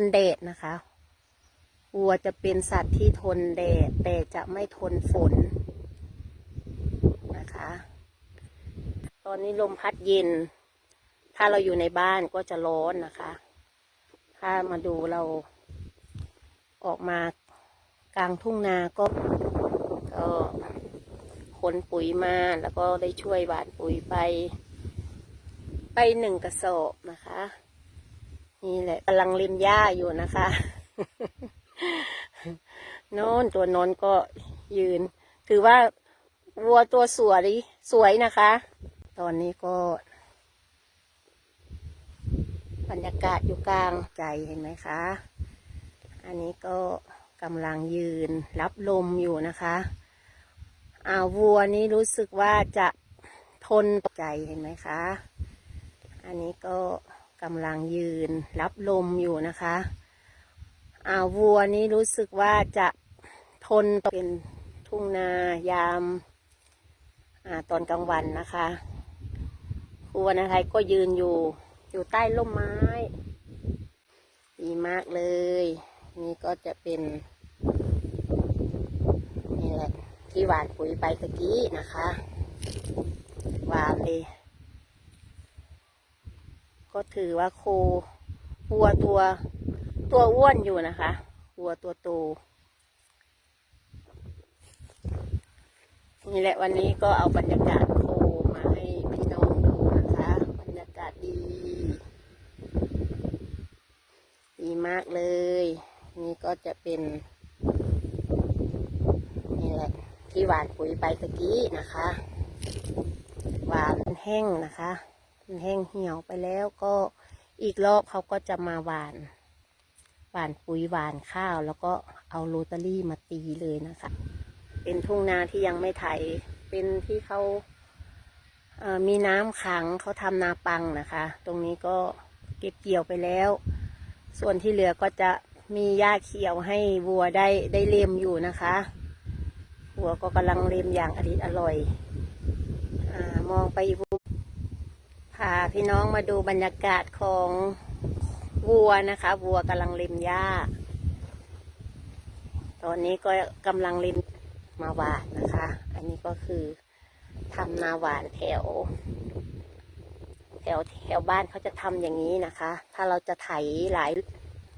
นแดดนะคะวัวจะเป็นสัตว์ที่ทนแดดแต่จะไม่ทนฝนนะคะ ตอนนี้ลมพัดเย็น ถ้าเราอยู่ในบ้านก็จะร้อนนะคะ ถ้ามาดูเราออกมากลางทุ่งนาก็ก็ขนปุ๋ยมาแล้วก็ได้ช่วยหวานปุ๋ยไป ไปหนึ่งกระสอบนะคะ นี่แหละกำลังเล็มหญ้าอยู่นะคะโน้นตัวนนก็ยืน ถือว่าวัวตัวสวยสวยนะคะ ตอนนี้ก็ บรรยากาศอยู่กลางใจเห็นไหมคะ อันนี้ก็กำลังยืนรับลมอยู่นะคะอาวัวนี้รู้สึกว่าจะทนใจเห็นไหมคะ อันนี้ก็ กำลังยืนรับลมอยู่นะคะอาวัวนี้รู้สึกว่าจะทนเป็นทุ่งนายามอาตอนกลางวันนะคะวัวนะคะก็ยืนอยู่อยู่ใต้ร่มไม้ ดีมากเลย นี่ก็จะเป็น นี่แหละที่หวานปุ๋ยไปตะกี้นะคะ หวานเลย ก็ถือว่าโควัวตัว ตัวอ้วนอยู่นะคะ วัวตัวโตนี่แหละวันนี้ก็เอาบรรยากาศโคมาให้พี่น้องดูนะคะ บรรยากาศดี ดีมากเลย นี่ก็จะเป็น นี่แหละที่หวานปุ๋ยไปตะกี้นะคะ หวานแห้งนะคะ แห้งเหี่ยวไปแล้วก็อีกรอบเขาก็จะมาหวานหวานปุ๋ยหวานข้าว แล้วก็เอาโรตารี่มาตีเลยนะคะ เป็นทุ่งนาที่ยังไม่ไถ เป็นที่เขาเมีน้ำขังเขาทำนาปังนะคะ ตรงนี้ก็เก็บเกี่ยวไปแล้ว ส่วนที่เหลือก็จะมีหญ้าเขียวให้วัวได้ได้เล็มอยู่นะคะวัวก็กำลังเล็มอย่างอริดอร่อยอมองไปวัว พาพี่น้องมาดูบรรยากาศของวัวนะคะ วัวกำลังเล็มหญ้า ตอนนี้ก็กำลังเล็มมาหวานนะคะ อันนี้ก็คือทำนาหวานแถว แถวแถวบ้านเขาจะทำอย่างนี้นะคะ ถ้าเราจะไถหลาย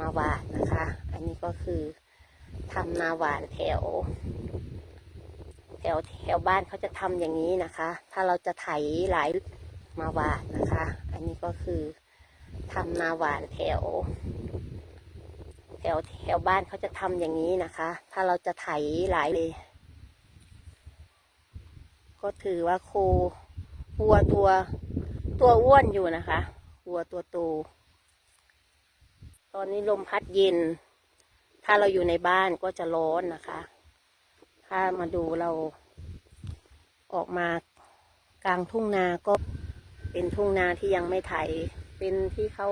มาหวานนะคะ อันนี้ก็คือทำนาหวานแถว แถวแถวบ้านเขาจะทำอย่างนี้นะคะ ถ้าเราจะไถหลาย มาหวานนะคะ อันนี้ก็คือทำนาหวานแถว แถวแถวบ้านเขาจะทำอย่างนี้นะคะ ถ้าเราจะไถหลายเลย ก็ถือว่าโควัวตัวตัวอ้วนอยู่นะคะ วัวตัวโตตอนนี้ลมพัดเย็น ถ้าเราอยู่ในบ้านก็จะร้อนนะคะ ถ้ามาดูเราออกมากลางทุ่งนาก็ เป็นทุ่งนาที่ยังไม่ไถ เป็นที่เขา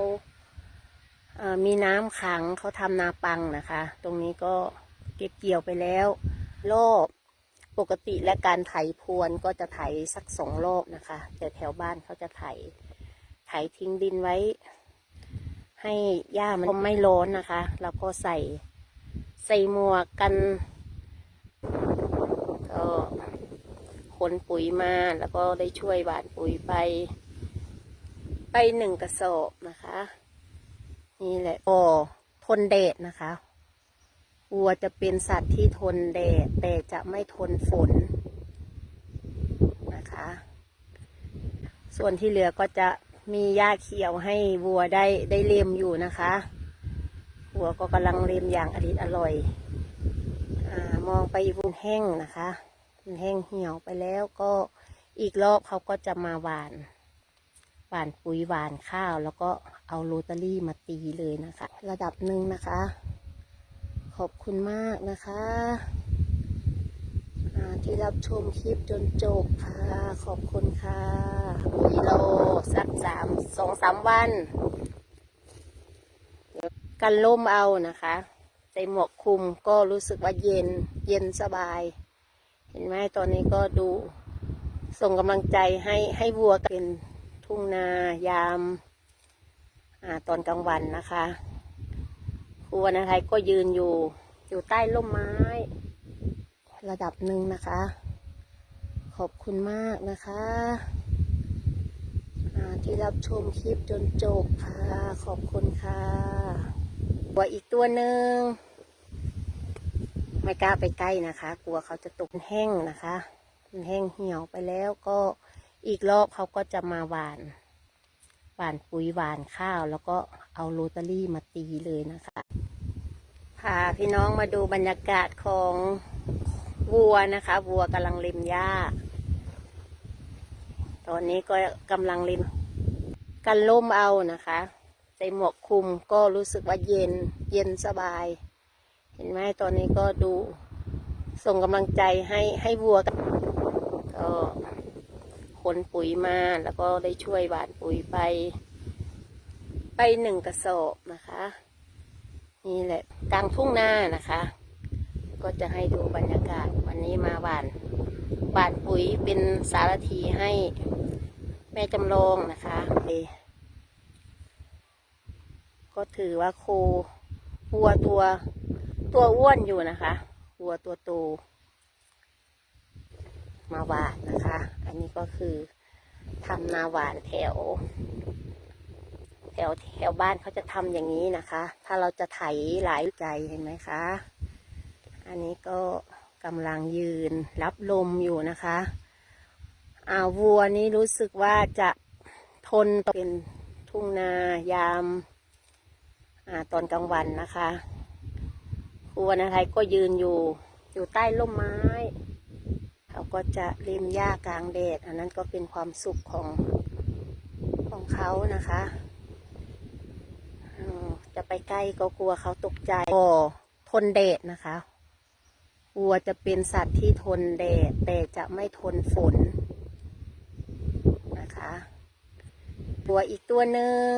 เอ่อมีน้ำขังเขาทำนาปังนะคะ ตรงนี้ก็เก็บเกี่ยวไปแล้ว รอบปกติและการไถพรวนก็จะไถสักสองรอบนะคะ แต่แถวบ้านเขาจะไถ ไถทิ้งดินไว้ ให้หญ้ามันไม่ร้อนนะคะแล้วก็ใส่ใส่หมวกกันก็ขนปุ๋ยมาแล้วก็ได้ช่วยหวานปุ๋ยไป ไปหนึ่งกระสอบนะคะ นี่แหละก็ทนแดดนะคะวัวจะเป็นสัตว์ที่ทนแดดแต่จะไม่ทนฝนนะคะ ส่วนที่เหลือก็จะมีหญ้าเขียวให้วัวได้ได้เล็มอยู่นะคะวัวก็กำลังเล็มอย่างอริดอร่อยอมองไปวุนแห้งนะคะมันแห้งเหี่ยวไปแล้วก็อีกรอบเขาก็จะมาหวาน หวานปุ๋ยหวานข้าว แล้วก็เอาโรตารี่มาตีเลยนะคะ ระดับหนึ่งนะคะ ขอบคุณมากนะคะที่รับชมคลิปจนจบค่ะ ขอบคุณค่ะปุ๋ยโลสักสามสองสามวันกันล่มเอานะคะใส่หมวกคลุมก็รู้สึกว่าเย็นเย็นสบาย เห็นไหมตอนนี้ก็ดูส่งกำลังใจให้ให้วัวเป็น ทุ่งนายามอาตอนกลางวันนะคะครูวรรณไทยก็ยืนอยู่อยู่ใต้ร่มไม้ ระดับหนึ่งนะคะ ขอบคุณมากนะคะที่รับชมคลิปจนจบค่ะ ขอบคุณค่ะวัวอีกตัวหนึ่งไม่กล้าไปใกล้นะคะ กลัวเขาจะตกแห้งนะคะ มันแห้งเหี่ยวไปแล้วก็ อีกรอบเขาก็จะมาหวาน หวานปุ๋ยหวานข้าว แล้วก็เอาโรตารี่มาตีเลยนะคะ พาพี่น้องมาดูบรรยากาศของวัวนะคะ วัวกำลังเล็มหญ้า ตอนนี้ก็กำลังเล็มกันล่มเอานะคะ ใส่หมวกคลุมก็รู้สึกว่าเย็นเย็นสบาย เห็นไหมตอนนี้ก็ดูส่งกำลังใจให้ให้วัวก็ ขนปุ๋ยมาแล้วก็ได้ช่วยหวานปุ๋ยไป ไปหนึ่งกระสอบนะคะ นี่แหละกลางทุ่งนานะคะ ก็จะให้ดูบรรยากาศวันนี้มาหวานหวานปุ๋ยเป็นสารถีให้แม่จำลองนะคะเอก็ถือว่าโควัวตัวตัวอ้วนอยู่นะคะวัวตัวโต มาหวานนะคะ อันนี้ก็คือทำนาหวานแถว แถวแถวบ้านเขาจะทำอย่างนี้นะคะ ถ้าเราจะไถหลายใจเห็นไหมคะ อันนี้ก็กำลังยืนรับลมอยู่นะคะอ่าวัวนี้รู้สึกว่าจะทนเป็นทุ่งนายามอาตอนกลางวันนะคะครูวรรณไทยก็ยืนอยู่อยู่ใต้ร่มไม้ เขาก็จะเลีมหญ้ากลางแดด อันนั้นก็เป็นความสุขของของเขานะคะจะไปใกล้ก็กลัวเขาตกใจก็ทนแดดนะคะวัวจะเป็นสัตว์ที่ทนแดดแต่จะไม่ทนฝนนะคะวัวอีกตัวหนึ่ง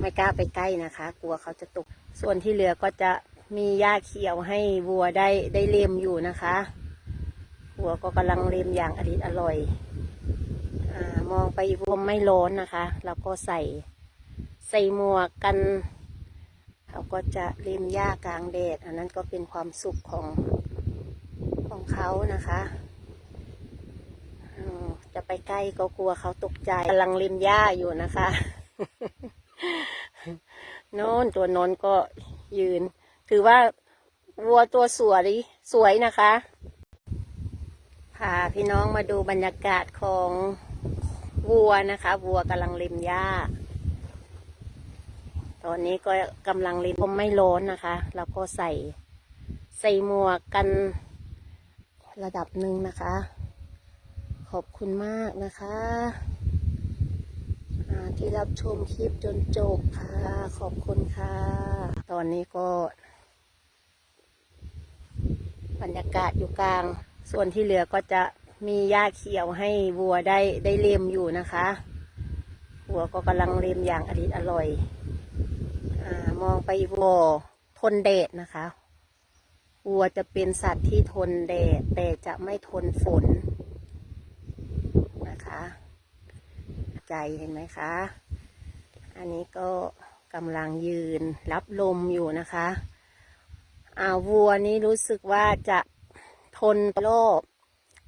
ไม่กล้าไปใกล้นะคะ กลัวเขาจะตก ส่วนที่เหลือก็จะมีหญ้าเขียวให้วัวได้ได้เลีมอยู่นะคะ วัวก็กำลังเลียมอย่างอริดอร่อยอมองไปวัวไม่ร้อนนะคะ แล้วก็ใส่ใส่หมวกกันเขาก็จะเลียมหญ้ากลางแดด อันนั้นก็เป็นความสุขของของเขานะคะจะไปใกล้ก็กลัวเขาตกใจกำลังเลีมหญ้าอยู่นะคะโน้นตัวนนก็ยืน ถือว่าวัวตัวสวยสวยนะคะ พาพี่น้องมาดูบรรยากาศของวัวนะคะ วัวกำลังเล็มหญ้า ตอนนี้ก็กำลังเล็มผมไม่ร้อนนะคะ แล้วก็ใส่ใส่หมวกกันระดับหนึ่งนะคะ ขอบคุณมากนะคะที่รับชมคลิปจนจบค่ะ ขอบคุณค่ะ ตอนนี้ก็ บรรยากาศอยู่กลาง ส่วนที่เหลือก็จะมีหญ้าเขียวให้วัวได้ได้เลียมอยู่นะคะ วัวก็กำลังเลียมอย่างอริดอร่อยอมองไปวัวทนแดดนะคะ วัวจะเป็นสัตว์ที่ทนแดดแต่จะไม่ทนฝนนะคะ ใจเห็นไหมคะ อันนี้ก็กำลังยืนรับลมอยู่นะคะอ่าวัวนี้รู้สึกว่าจะ ทนโรค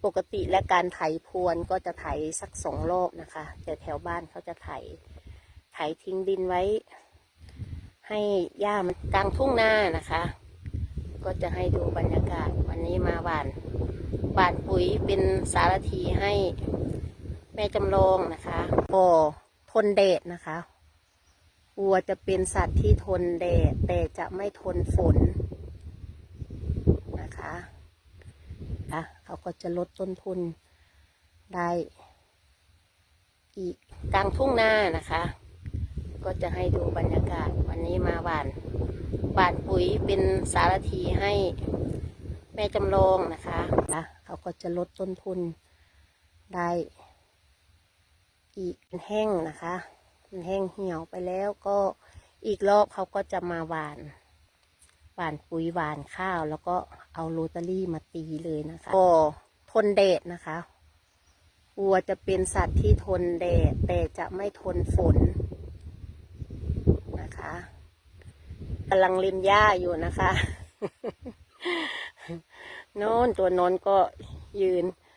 ปกติและการไถพรวนก็จะไถสักสองรอบนะคะ แต่แถวบ้านเขาจะไถ ไถทิ้งดินไว้ ให้หญ้ามันกลางทุ่งนานะคะ ก็จะให้ดูบรรยากาศวันนี้มาหวานหวานปุ๋ยเป็นสารถีให้แม่จำลองนะคะบ่อทนแดดนะคะวัวจะเป็นสัตว์ที่ทนแดดแต่จะไม่ทนฝนนะคะ อะเขาก็จะลดต้นทุนได้อีกกลางทุ่งนานะคะ ก็จะให้ดูบรรยากาศวันนี้มาหวานหวานปุ๋ยเป็นสารถีให้แม่จำลองนะคะอะเขาก็จะลดต้นทุนได้อีกแห้งนะคะ มันแห้งเหี่ยวไปแล้วก็อีกรอบเขาก็จะมาหวาน หวานปุ๋ยหวานข้าวแล้วก็ เอาโรตารี่มาตีเลยนะคะก็ทนแดดนะคะวัวจะเป็นสัตว์ที่ทนแดดแต่จะไม่ทนฝนนะคะกำลังริมหญ้าอยู่นะคะ โน้นตัวนอนก็ยืน